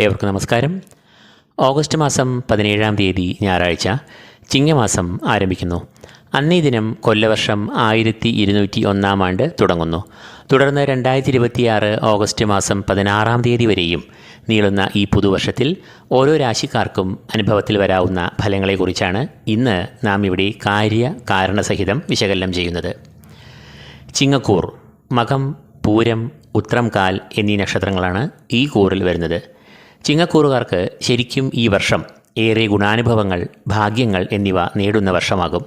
ഏവർക്കും നമസ്കാരം. ഓഗസ്റ്റ് മാസം പതിനേഴാം തീയതി ഞായറാഴ്ച ചിങ്ങമാസം ആരംഭിക്കുന്നു. അന്നേ ദിനം കൊല്ലവർഷം ആയിരത്തി ഇരുന്നൂറ്റി ഒന്നാം ആണ്ട് തുടങ്ങുന്നു. തുടർന്ന് രണ്ടായിരത്തി ഇരുപത്തിയാറ് ഓഗസ്റ്റ് മാസം പതിനാറാം തീയതി വരെയും നീളുന്ന ഈ പുതുവർഷത്തിൽ ഓരോ രാശിക്കാർക്കും അനുഭവത്തിൽ വരാവുന്ന ഫലങ്ങളെക്കുറിച്ചാണ് ഇന്ന് നാം ഇവിടെ കാര്യ കാരണസഹിതം വിശകലനം ചെയ്യുന്നത്. ചിങ്ങക്കൂർ മകം പൂരം ഉത്രംകാൽ എന്നീ നക്ഷത്രങ്ങളാണ് ഈ കൂറിൽ വരുന്നത്. ചിങ്ങക്കൂറുകാർക്ക് ശരിക്കും ഈ വർഷം ഏറെ ഗുണാനുഭവങ്ങൾ ഭാഗ്യങ്ങൾ എന്നിവ നേടുന്ന വർഷമാകും.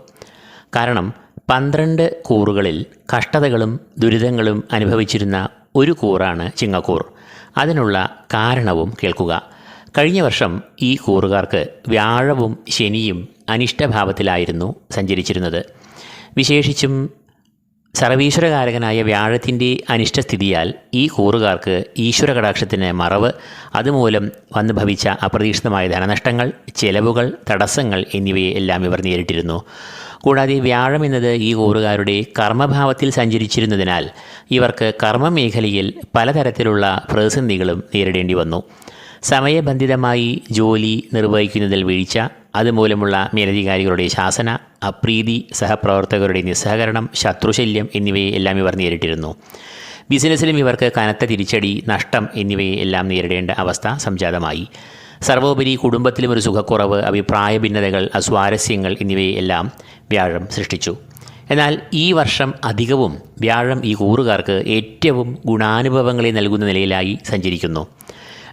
കാരണം പന്ത്രണ്ട് കൂറുകളിൽ കഷ്ടതകളും ദുരിതങ്ങളും അനുഭവിച്ചിരുന്ന ഒരു കൂറാണ് ചിങ്ങക്കൂർ. അതിനുള്ള കാരണവും കേൾക്കുക. കഴിഞ്ഞ വർഷം ഈ കൂറുകാർക്ക് വ്യാഴവും ശനിയും അനിഷ്ടഭാവത്തിലായിരുന്നു സഞ്ചരിച്ചിരുന്നത്. വിശേഷിച്ചും സർവീശ്വരകാരകനായ വ്യാഴത്തിന്റെ അനിഷ്ടസ്ഥിതിയാൽ ഈ കൂറുകാർക്ക് ഈശ്വര കടാക്ഷത്തിന് മറവ് അതുമൂലം വന്നു ഭവിച്ച അപ്രതീക്ഷിതമായ ധനനഷ്ടങ്ങൾ ചെലവുകൾ തടസ്സങ്ങൾ എന്നിവയെ എല്ലാം ഇവർ നേരിട്ടിരുന്നു. കൂടാതെ വ്യാഴം എന്നത് ഈ കൂറുകാരുടെ കർമ്മഭാവത്തിൽ സഞ്ചരിച്ചിരുന്നതിനാൽ ഇവർക്ക് കർമ്മമേഖലയിൽ പലതരത്തിലുള്ള പ്രതിസന്ധികളും നേരിടേണ്ടി വന്നു. സമയബന്ധിതമായി ജോലി നിർവഹിക്കുന്നതിൽ വീഴ്ച അതുമൂലമുള്ള മേലധികാരികളുടെ ശാസന അപ്രീതി സഹപ്രവർത്തകരുടെ നിസ്സഹകരണം ശത്രുശല്യം എന്നിവയെ എല്ലാം ഇവർ നേരിട്ടിരുന്നു. ബിസിനസ്സിലും ഇവർക്ക് കനത്ത തിരിച്ചടി നഷ്ടം എന്നിവയെ എല്ലാം നേരിടേണ്ട അവസ്ഥ സംജാതമായി. സർവോപരി കുടുംബത്തിലും ഒരു സുഖക്കുറവ് അഭിപ്രായ ഭിന്നതകൾ അസ്വാരസ്യങ്ങൾ എന്നിവയെ എല്ലാം വ്യാഴം സൃഷ്ടിച്ചു. എന്നാൽ ഈ വർഷം അധികവും വ്യാഴം ഈ കൂറുകാർക്ക് ഏറ്റവും ഗുണാനുഭവങ്ങളെ നൽകുന്ന നിലയിലായി സഞ്ചരിക്കുന്നു.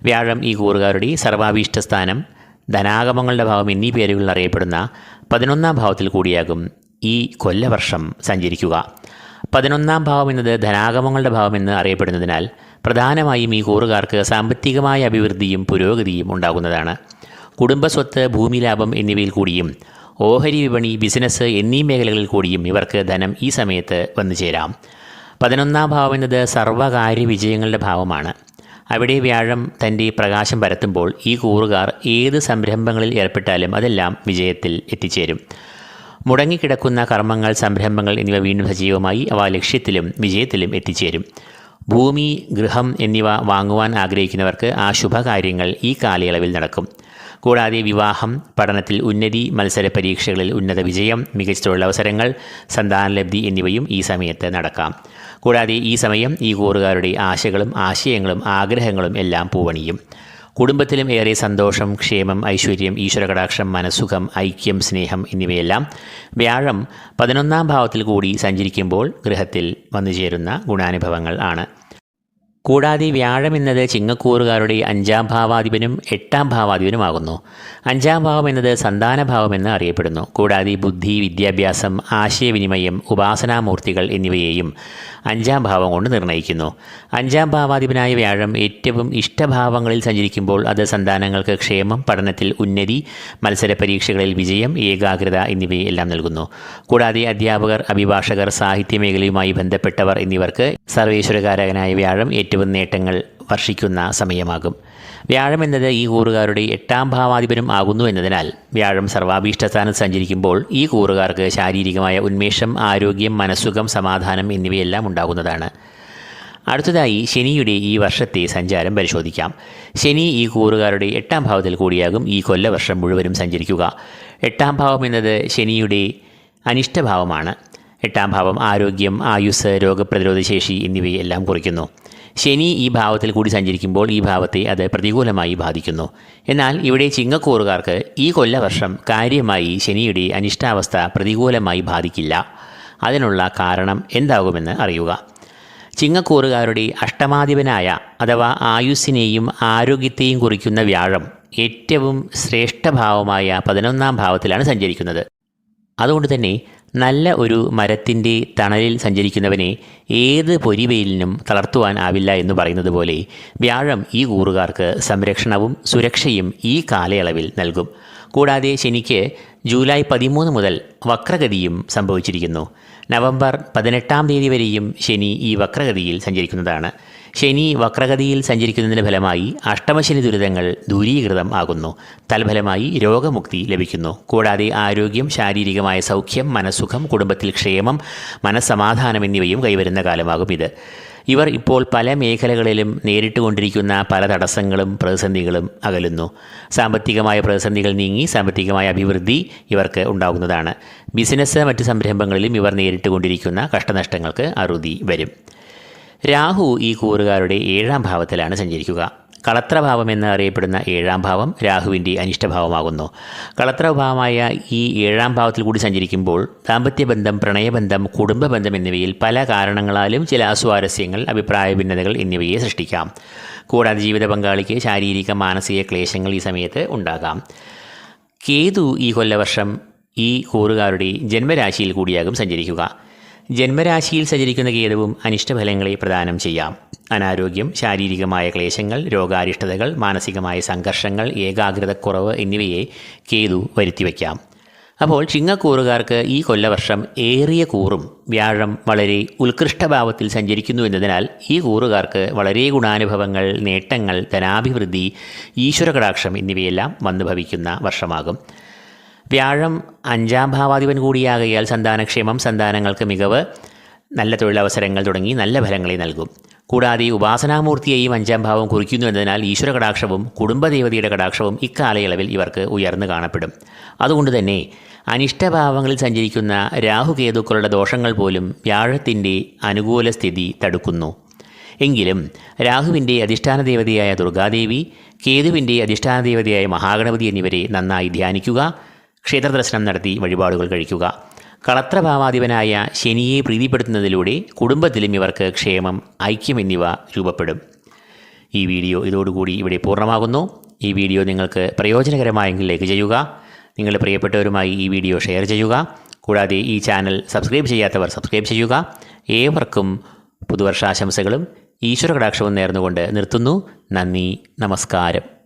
വ്യാഴം ഈ കൂറുകാരുടെ സർവാഭീഷ്ട സ്ഥാനം ധനാഗമങ്ങളുടെ ഭാവം എന്നീ പേരുകളിൽ അറിയപ്പെടുന്ന പതിനൊന്നാം ഭാവത്തിൽ കൂടിയാകും ഈ കൊല്ലവർഷം സഞ്ചരിക്കുക. പതിനൊന്നാം ഭാവം എന്നത് ധനാഗമങ്ങളുടെ ഭാവം എന്ന് അറിയപ്പെടുന്നതിനാൽ പ്രധാനമായും ഈ കൂറുകാർക്ക് സാമ്പത്തികമായ അഭിവൃദ്ധിയും പുരോഗതിയും ഉണ്ടാകുന്നതാണ്. കുടുംബസ്വത്ത് ഭൂമി ലാഭം എന്നിവയിൽ കൂടിയും ഓഹരി വിപണി ബിസിനസ് എന്നീ മേഖലകളിൽ കൂടിയും ഇവർക്ക് ധനം ഈ സമയത്ത് വന്നു ചേരാം. പതിനൊന്നാം ഭാവം എന്നത് സർവകാര്യ വിജയങ്ങളുടെ ഭാവമാണ്. അവിടെ വ്യാഴം തന്റെ പ്രകാശം പരത്തുമ്പോൾ ഈ കൂറുകാർ ഏത് സംരംഭങ്ങളിൽ ഏർപ്പെട്ടാലും അതെല്ലാം വിജയത്തിൽ എത്തിച്ചേരും. മുടങ്ങിക്കിടക്കുന്ന കർമ്മങ്ങൾ സംരംഭങ്ങൾ എന്നിവ വീണ്ടും സജീവമായി അവ ലക്ഷ്യത്തിലും വിജയത്തിലും എത്തിച്ചേരും. ഭൂമി ഗൃഹം എന്നിവ വാങ്ങുവാൻ ആഗ്രഹിക്കുന്നവർക്ക് ആ ശുഭകാര്യങ്ങൾ ഈ കാലയളവിൽ നടക്കും. കൂടാതെ വിവാഹം പഠനത്തിൽ ഉന്നതി മത്സര പരീക്ഷകളിൽ ഉന്നത വിജയം മികച്ച തൊഴിലവസരങ്ങൾ സന്താനലബ്ധി എന്നിവയും ഈ സമയത്ത് നടക്കാം. കൂടാതെ ഈ സമയം ഈ കൂറുകാരുടെ ആശകളും ആശയങ്ങളും ആഗ്രഹങ്ങളും എല്ലാം പൂവണിയും. കുടുംബത്തിലും ഏറെ സന്തോഷം ക്ഷേമം ഐശ്വര്യം ഈശ്വരകടാക്ഷം മനസ്സുഖം ഐക്യം സ്നേഹം എന്നിവയെല്ലാം വ്യാഴം പതിനൊന്നാം ഭാവത്തിൽ കൂടി സഞ്ചരിക്കുമ്പോൾ ഗൃഹത്തിൽ വന്നു ചേരുന്ന ഗുണാനുഭവങ്ങൾ ആണ്. കൂടാതെ വ്യാഴം എന്നത് ചിങ്ങക്കൂറുകാരുടെ അഞ്ചാം ഭാവാധിപനും എട്ടാം ഭാവാധിപനുമാകുന്നു. അഞ്ചാം ഭാവം എന്നത് സന്താനഭാവം എന്ന് അറിയപ്പെടുന്നു. കൂടാതെ ബുദ്ധി വിദ്യാഭ്യാസം ആശയവിനിമയം ഉപാസനാമൂർത്തികൾ എന്നിവയെയും അഞ്ചാം ഭാവം കൊണ്ട് നിർണയിക്കുന്നു അഞ്ചാം ഭാവാധിപനായ വ്യാഴം ഏറ്റവും ഇഷ്ടഭാവങ്ങളിൽ സഞ്ചരിക്കുമ്പോൾ അത് സന്താനങ്ങൾക്ക് ക്ഷേമം പഠനത്തിൽ ഉന്നതി മത്സര പരീക്ഷകളിൽ വിജയം ഏകാഗ്രത എന്നിവയെല്ലാം നൽകുന്നു. കൂടാതെ അധ്യാപകർ അഭിഭാഷകർ സാഹിത്യ മേഖലയുമായി ബന്ധപ്പെട്ടവർ എന്നിവർക്ക് സർവേശ്വരകാരകനായ വ്യാഴം നേട്ടങ്ങൾ വർഷിക്കുന്ന സമയമാകും. വ്യാഴം എന്നത് ഈ കൂറുകാരുടെ എട്ടാം ഭാവാധിപനും ആകുന്നു എന്നതിനാൽ വ്യാഴം സർവാഭീഷ്ടസ്ഥാനത്ത് സഞ്ചരിക്കുമ്പോൾ ഈ കൂറുകാർക്ക് ശാരീരികമായ ഉന്മേഷം ആരോഗ്യം മനസ്സുഖം സമാധാനം എന്നിവയെല്ലാം ഉണ്ടാകുന്നതാണ്. അടുത്തതായി ശനിയുടെ ഈ വർഷത്തെ സഞ്ചാരം പരിശോധിക്കാം. ശനി ഈ കൂറുകാരുടെ എട്ടാം ഭാവത്തിൽ കൂടിയാകും. ഈ കൊല്ലവർഷം മുഴുവനും സഞ്ചരിക്കുക. എട്ടാം ഭാവം എന്നത് ശനിയുടെ അനിഷ്ടഭാവമാണ്. എട്ടാം ഭാവം ആരോഗ്യം ആയുസ് രോഗപ്രതിരോധശേഷി എന്നിവയെല്ലാം കുറിക്കുന്നു. ശനി ഈ ഭാവത്തിൽ കൂടി സഞ്ചരിക്കുമ്പോൾ ഈ ഭാവത്തെ അത് പ്രതികൂലമായി ബാധിക്കുന്നു. എന്നാൽ ഇവിടെ ചിങ്ങക്കൂറുകാർക്ക് ഈ കൊല്ലവർഷം കാര്യമായി ശനിയുടെ അനിഷ്ടാവസ്ഥ പ്രതികൂലമായി ബാധിക്കില്ല. അതിനുള്ള കാരണം എന്താകുമെന്ന് അറിയുക. ചിങ്ങക്കൂറുകാരുടെ അഷ്ടമാധിപനായ അഥവാ ആയുസ്സിനെയും ആരോഗ്യത്തെയും കുറിക്കുന്ന വ്യാഴം ഏറ്റവും ശ്രേഷ്ഠഭാവമായ പതിനൊന്നാം ഭാവത്തിലാണ് സഞ്ചരിക്കുന്നത്. അതുകൊണ്ട് തന്നെ നല്ല ഒരു മരത്തിന്റെ തണലിൽ സഞ്ചരിക്കുന്നവനെ ഏത് പൊരിവെയിലിനും തളർത്തുവാൻ ആവില്ല എന്ന് പറയുന്നത് പോലെ വ്യാഴം ഈ കൂറുകാർക്ക് സംരക്ഷണവും സുരക്ഷയും ഈ കാലയളവിൽ നൽകും. കൂടാതെ ശനിക്ക് ജൂലൈ പതിമൂന്ന് മുതൽ വക്രഗതിയും സംഭവിച്ചിരിക്കുന്നു. നവംബർ പതിനെട്ടാം തീയതി വരെയും ശനി ഈ വക്രഗതിയിൽ സഞ്ചരിക്കുന്നതാണ്. ശനി വക്രഗതിയിൽ സഞ്ചരിക്കുന്നതിന്റെ ഫലമായി അഷ്ടമശനി ദുരിതങ്ങൾ ദൂരീകൃതം ആകുന്നു. തൽഫലമായി രോഗമുക്തി ലഭിക്കുന്നു. കൂടാതെ ആരോഗ്യം ശാരീരികമായ സൗഖ്യം മനസ്സുഖം കുടുംബത്തിൽ ക്ഷേമം മനസ്സമാധാനം എന്നിവയും കൈവരുന്ന കാലമാകും ഇത്. ഇവർ ഇപ്പോൾ പല മേഖലകളിലും നേരിട്ടുകൊണ്ടിരിക്കുന്ന പല തടസ്സങ്ങളും പ്രതിസന്ധികളും അകലുന്നു. സാമ്പത്തികമായ പ്രതിസന്ധികൾ നീങ്ങി സാമ്പത്തികമായ അഭിവൃദ്ധി ഇവർക്ക് ഉണ്ടാകുന്നതാണ്. ബിസിനസ് മറ്റ് സംരംഭങ്ങളിലും ഇവർ നേരിട്ടുകൊണ്ടിരിക്കുന്ന കഷ്ടനഷ്ടങ്ങൾക്ക് അറുതി വരും. രാഹു ഈ കൂറുകാരുടെ ഏഴാം ഭാവത്തിലാണ് സഞ്ചരിക്കുക. കളത്രഭാവം എന്ന് അറിയപ്പെടുന്ന ഏഴാം ഭാവം രാഹുവിന്റെ അനിഷ്ടഭാവമാകുന്നു. കളത്രഭാവമായ ഈ ഏഴാം ഭാവത്തിൽ കൂടി സഞ്ചരിക്കുമ്പോൾ ദാമ്പത്യബന്ധം പ്രണയബന്ധം കുടുംബബന്ധം എന്നിവയിൽ പല കാരണങ്ങളാലും ചില അസ്വാരസ്യങ്ങൾ അഭിപ്രായ ഭിന്നതകൾ എന്നിവയെ സൃഷ്ടിക്കാം. കൂടാതെ ജീവിത പങ്കാളിക്ക് ശാരീരിക മാനസിക ക്ലേശങ്ങൾ ഈ സമയത്ത് ഉണ്ടാകാം. കേതു ഈ കൊല്ലവർഷം ഈ കൂറുകാരുടെ ജന്മരാശിയിൽ കൂടിയാകും സഞ്ചരിക്കുക. ജന്മരാശിയിൽ സഞ്ചരിക്കുന്ന കേതുവും അനിഷ്ടഫലങ്ങളെ പ്രദാനം ചെയ്യാം. അനാരോഗ്യം ശാരീരികമായ ക്ലേശങ്ങൾ രോഗാരിഷ്ടതകൾ മാനസികമായ സംഘർഷങ്ങൾ ഏകാഗ്രതക്കുറവ് എന്നിവയെ കേതു വരുത്തിവെക്കാം അപ്പോൾ ചിങ്ങക്കൂറുകാർക്ക് ഈ കൊല്ലവർഷം ഏറിയ കൂറും. വ്യാഴം വളരെ ഉത്കൃഷ്ടഭാവത്തിൽ സഞ്ചരിക്കുന്നു എന്നതിനാൽ ഈ കൂറുകാർക്ക് വളരെ ഗുണാനുഭവങ്ങൾ നേട്ടങ്ങൾ ധനാഭിവൃദ്ധി ഈശ്വരകടാക്ഷം എന്നിവയെല്ലാം വന്നു ഭവിക്കുന്ന വർഷമാകും. വ്യാഴം അഞ്ചാം ഭാവാധിപൻ കൂടിയാകയാൽ സന്താനക്ഷേമം സന്താനങ്ങൾക്ക് മികവ് നല്ല തൊഴിലവസരങ്ങൾ തുടങ്ങി നല്ല ഫലങ്ങളെ നൽകും. കൂടാതെ ഉപാസനാമൂർത്തിയെയും അഞ്ചാം ഭാവം കുറിക്കുന്നു എന്നതിനാൽ ഈശ്വര കടാക്ഷവും കുടുംബദേവതയുടെ കടാക്ഷവും ഇക്കാലയളവിൽ ഇവർക്ക് ഉയർന്നു കാണപ്പെടും. അതുകൊണ്ട് തന്നെ അനിഷ്ടഭാവങ്ങളിൽ സഞ്ചരിക്കുന്ന രാഹുകേതുക്കളുടെ ദോഷങ്ങൾ പോലും വ്യാഴത്തിന്റെ അനുകൂല സ്ഥിതി തടുക്കുന്നു. എങ്കിലും രാഹുവിന്റെ അധിഷ്ഠാന ദേവതയായ ദുർഗാദേവി കേതുവിന്റെ അധിഷ്ഠാന ദേവതയായ മഹാഗണപതി എന്നിവരെ നന്നായി ധ്യാനിക്കുക ക്ഷേത്രദർശനം നടത്തി വഴിപാടുകൾ കഴിക്കുക. കളത്രഭാവാധിപനായ ശനിയെ പ്രീതിപ്പെടുത്തുന്നതിലൂടെ കുടുംബത്തിലും ഇവർക്ക് ക്ഷേമം ഐക്യം എന്നിവ രൂപപ്പെടും. ഈ വീഡിയോ ഇതോടുകൂടി ഇവിടെ പൂർണമാകുന്നു. ഈ വീഡിയോ നിങ്ങൾക്ക് പ്രയോജനകരമായെങ്കിൽ ലൈക്ക് ചെയ്യുക. നിങ്ങളുടെ പ്രിയപ്പെട്ടവരുമായി ഈ വീഡിയോ ഷെയർ ചെയ്യുക. കൂടാതെ ഈ ചാനൽ സബ്സ്ക്രൈബ് ചെയ്യാത്തവർ സബ്സ്ക്രൈബ് ചെയ്യുക. ഏവർക്കും പുതുവർഷാശംസകളും ഈശ്വര കടാക്ഷവും നേർന്നുകൊണ്ട് നിർത്തുന്നു. നന്ദി നമസ്കാരം.